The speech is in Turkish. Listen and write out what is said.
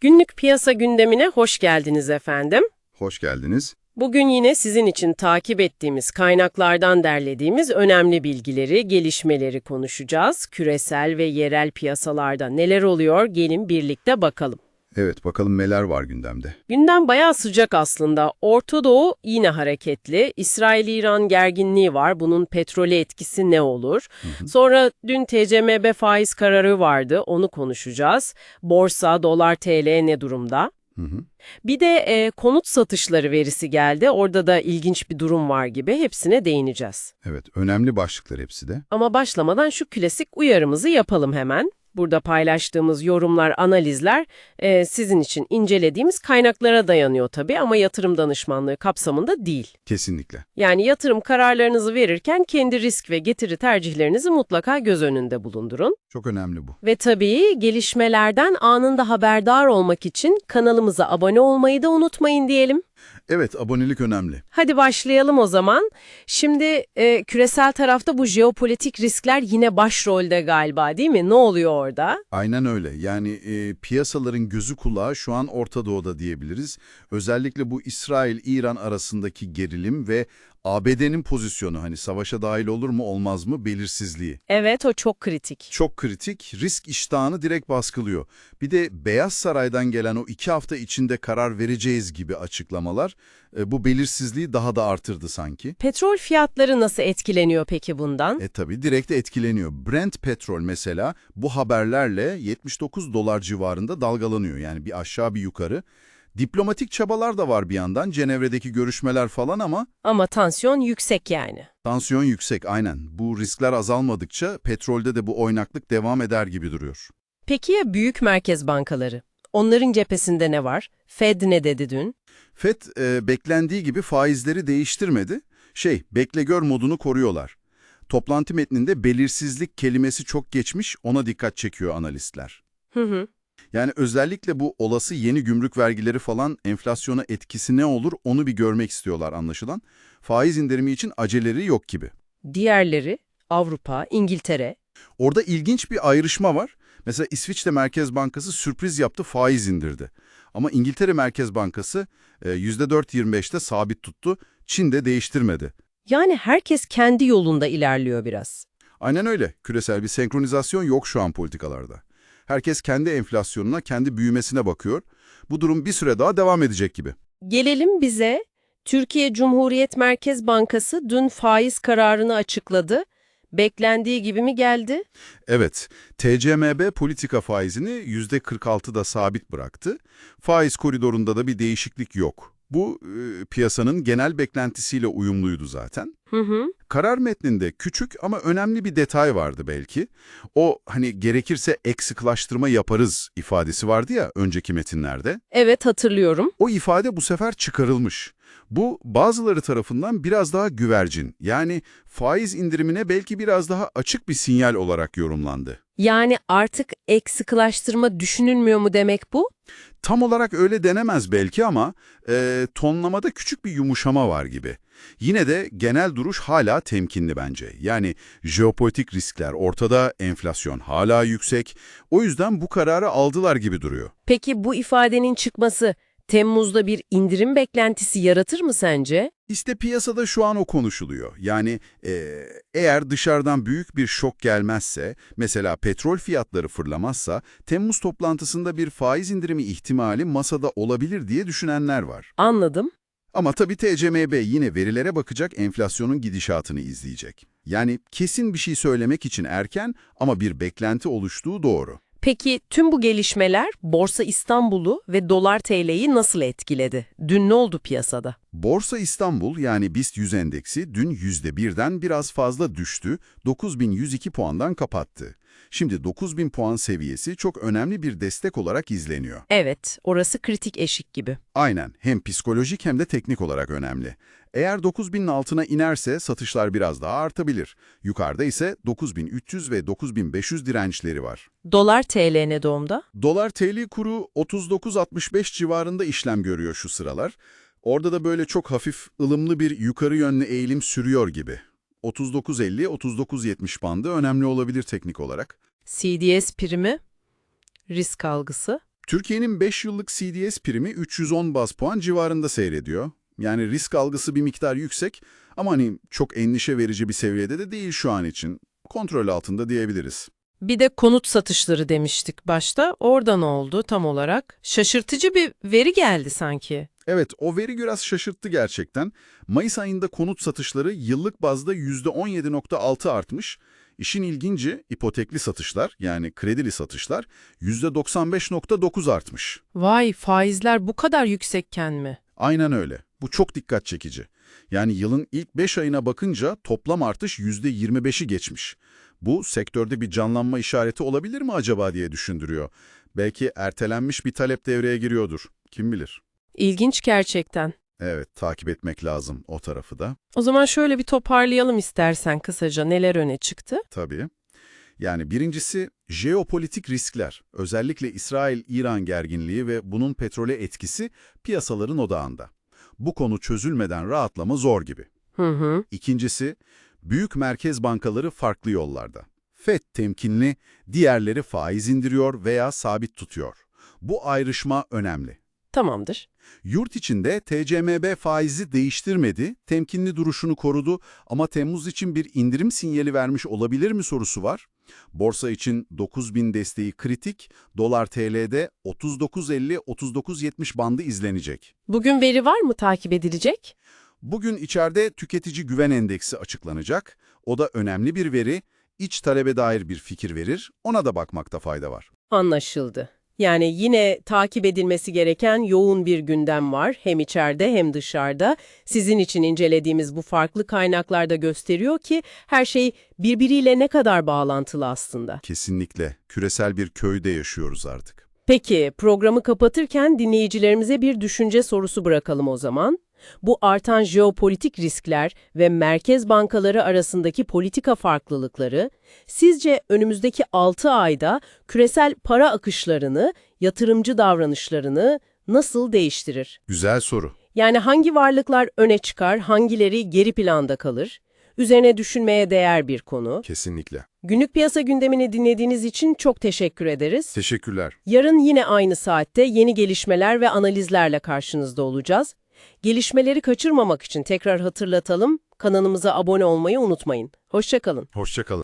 Günlük piyasa gündemine hoş geldiniz efendim. Hoş geldiniz. Bugün yine sizin için takip ettiğimiz kaynaklardan derlediğimiz önemli bilgileri, gelişmeleri konuşacağız. Küresel ve yerel piyasalarda neler oluyor gelin birlikte bakalım. Evet, bakalım neler var gündemde. Gündem bayağı sıcak aslında. Orta Doğu yine hareketli. İsrail-İran gerginliği var. Bunun petrole etkisi ne olur? Sonra dün TCMB faiz kararı vardı. Onu konuşacağız. Borsa, dolar, TL ne durumda? Hı hı. Bir de e, konut satışları verisi geldi. Orada da ilginç bir durum var gibi. Hepsine değineceğiz. Evet, önemli başlıklar hepsi de. Ama başlamadan şu klasik uyarımızı yapalım hemen. Burada paylaştığımız yorumlar, analizler e, sizin için incelediğimiz kaynaklara dayanıyor tabii ama yatırım danışmanlığı kapsamında değil. Kesinlikle. Yani yatırım kararlarınızı verirken kendi risk ve getiri tercihlerinizi mutlaka göz önünde bulundurun. Çok önemli bu. Ve tabii gelişmelerden anında haberdar olmak için kanalımıza abone olmayı da unutmayın diyelim. Evet, abonelik önemli. Hadi başlayalım o zaman. Şimdi e, küresel tarafta bu jeopolitik riskler yine başrolde galiba değil mi? Ne oluyor orada? Aynen öyle. Yani e, piyasaların gözü kulağı şu an Orta Doğu'da diyebiliriz. Özellikle bu İsrail-İran arasındaki gerilim ve ABD'nin pozisyonu hani savaşa dahil olur mu olmaz mı belirsizliği. Evet o çok kritik. Çok kritik, risk iştahını direkt baskılıyor. Bir de Beyaz Saray'dan gelen o iki hafta içinde karar vereceğiz gibi açıklamalar e, bu belirsizliği daha da artırdı sanki. Petrol fiyatları nasıl etkileniyor peki bundan? E tabi direkt etkileniyor. Brent petrol mesela bu haberlerle 79 dolar civarında dalgalanıyor. Yani bir aşağı bir yukarı. Diplomatik çabalar da var bir yandan. Cenevre'deki görüşmeler falan ama Ama tansiyon yüksek yani. tansiyon yüksek aynen. Bu riskler azalmadıkça petrolde de bu oynaklık devam eder gibi duruyor. Peki ya büyük merkez bankaları? Onların cephesinde ne var? Fed ne dedi dün? FED e, beklendiği gibi faizleri değiştirmedi. Şey, bekle gör modunu koruyorlar. Toplantı metninde belirsizlik kelimesi çok geçmiş, ona dikkat çekiyor analistler. Hı hı. Yani özellikle bu olası yeni gümrük vergileri falan enflasyona etkisi ne olur onu bir görmek istiyorlar anlaşılan. Faiz indirimi için aceleleri yok gibi. Diğerleri Avrupa, İngiltere. Orada ilginç bir ayrışma var. Mesela İsviçre Merkez Bankası sürpriz yaptı, faiz indirdi. Ama İngiltere Merkez Bankası e, %4.25'te sabit tuttu, Çin de değiştirmedi. Yani herkes kendi yolunda ilerliyor biraz. Aynen öyle. Küresel bir senkronizasyon yok şu an politikalarda. Herkes kendi enflasyonuna, kendi büyümesine bakıyor. Bu durum bir süre daha devam edecek gibi. Gelelim bize. Türkiye Cumhuriyet Merkez Bankası dün faiz kararını açıkladı. Beklendiği gibi mi geldi? Evet, TCMB politika faizini %46'da sabit bıraktı. Faiz koridorunda da bir değişiklik yok. Bu e, piyasanın genel beklentisiyle uyumluydu zaten. Hı hı. Karar metninde küçük ama önemli bir detay vardı belki. O hani gerekirse ek sıklaştırma yaparız ifadesi vardı ya önceki metinlerde. Evet hatırlıyorum. O ifade bu sefer çıkarılmış. Bu bazıları tarafından biraz daha güvercin yani faiz indirimine belki biraz daha açık bir sinyal olarak yorumlandı. Yani artık ek sıkılaştırma düşünülmüyor mu demek bu? Tam olarak öyle denemez belki ama e, tonlamada küçük bir yumuşama var gibi. Yine de genel duruş hala temkinli bence. Yani jeopolitik riskler ortada, enflasyon hala yüksek. O yüzden bu kararı aldılar gibi duruyor. Peki bu ifadenin çıkması Temmuz'da bir indirim beklentisi yaratır mı sence? İşte piyasada şu an o konuşuluyor. Yani e, eğer dışarıdan büyük bir şok gelmezse, mesela petrol fiyatları fırlamazsa, Temmuz toplantısında bir faiz indirimi ihtimali masada olabilir diye düşünenler var. Anladım. Ama tabii TCMB yine verilere bakacak, enflasyonun gidişatını izleyecek. Yani kesin bir şey söylemek için erken ama bir beklenti oluştuğu doğru. Peki tüm bu gelişmeler Borsa İstanbul'u ve Dolar TL'yi nasıl etkiledi? Dün ne oldu piyasada? Borsa İstanbul yani BIST 100 endeksi dün %1'den biraz fazla düştü, 9102 puandan kapattı. Şimdi 9000 puan seviyesi çok önemli bir destek olarak izleniyor. Evet, orası kritik eşik gibi. Aynen, hem psikolojik hem de teknik olarak önemli. Eğer 9000'in altına inerse satışlar biraz daha artabilir. Yukarıda ise 9300 ve 9500 dirençleri var. Dolar TL ne doğumda? Dolar TL kuru 39.65 civarında işlem görüyor şu sıralar. Orada da böyle çok hafif, ılımlı bir yukarı yönlü eğilim sürüyor gibi. 39.50-39.70 bandı önemli olabilir teknik olarak. CDS primi, risk algısı. Türkiye'nin 5 yıllık CDS primi 310 baz puan civarında seyrediyor. Yani risk algısı bir miktar yüksek ama hani çok endişe verici bir seviyede de değil şu an için. Kontrol altında diyebiliriz. Bir de konut satışları demiştik başta. Orada ne oldu tam olarak? Şaşırtıcı bir veri geldi sanki. Evet, o veri biraz şaşırttı gerçekten. Mayıs ayında konut satışları yıllık bazda %17.6 artmış. İşin ilginci ipotekli satışlar yani kredili satışlar %95.9 artmış. Vay faizler bu kadar yüksekken mi? Aynen öyle. Bu çok dikkat çekici. Yani yılın ilk 5 ayına bakınca toplam artış %25'i geçmiş. Bu sektörde bir canlanma işareti olabilir mi acaba diye düşündürüyor. Belki ertelenmiş bir talep devreye giriyordur. Kim bilir. İlginç gerçekten. Evet, takip etmek lazım o tarafı da. O zaman şöyle bir toparlayalım istersen kısaca neler öne çıktı? Tabii. Yani birincisi jeopolitik riskler, özellikle İsrail-İran gerginliği ve bunun petrole etkisi piyasaların odağında. Bu konu çözülmeden rahatlama zor gibi. Hı hı. İkincisi, büyük merkez bankaları farklı yollarda. FED temkinli, diğerleri faiz indiriyor veya sabit tutuyor. Bu ayrışma önemli. Tamamdır. Yurt içinde TCMB faizi değiştirmedi, temkinli duruşunu korudu ama Temmuz için bir indirim sinyali vermiş olabilir mi sorusu var. Borsa için 9000 desteği kritik, dolar TL'de 39.50-39.70 bandı izlenecek. Bugün veri var mı takip edilecek? Bugün içeride tüketici güven endeksi açıklanacak. O da önemli bir veri, iç talebe dair bir fikir verir, ona da bakmakta fayda var. Anlaşıldı. Yani yine takip edilmesi gereken yoğun bir gündem var. Hem içeride hem dışarıda. Sizin için incelediğimiz bu farklı kaynaklarda gösteriyor ki her şey birbiriyle ne kadar bağlantılı aslında. Kesinlikle, küresel bir köyde yaşıyoruz artık. Peki programı kapatırken dinleyicilerimize bir düşünce sorusu bırakalım o zaman. Bu artan jeopolitik riskler ve merkez bankaları arasındaki politika farklılıkları sizce önümüzdeki 6 ayda küresel para akışlarını, yatırımcı davranışlarını nasıl değiştirir? Güzel soru. Yani hangi varlıklar öne çıkar, hangileri geri planda kalır? Üzerine düşünmeye değer bir konu. Kesinlikle. Günlük piyasa gündemini dinlediğiniz için çok teşekkür ederiz. Teşekkürler. Yarın yine aynı saatte yeni gelişmeler ve analizlerle karşınızda olacağız. Gelişmeleri kaçırmamak için tekrar hatırlatalım, kanalımıza abone olmayı unutmayın. Hoşçakalın. Hoşçakalın.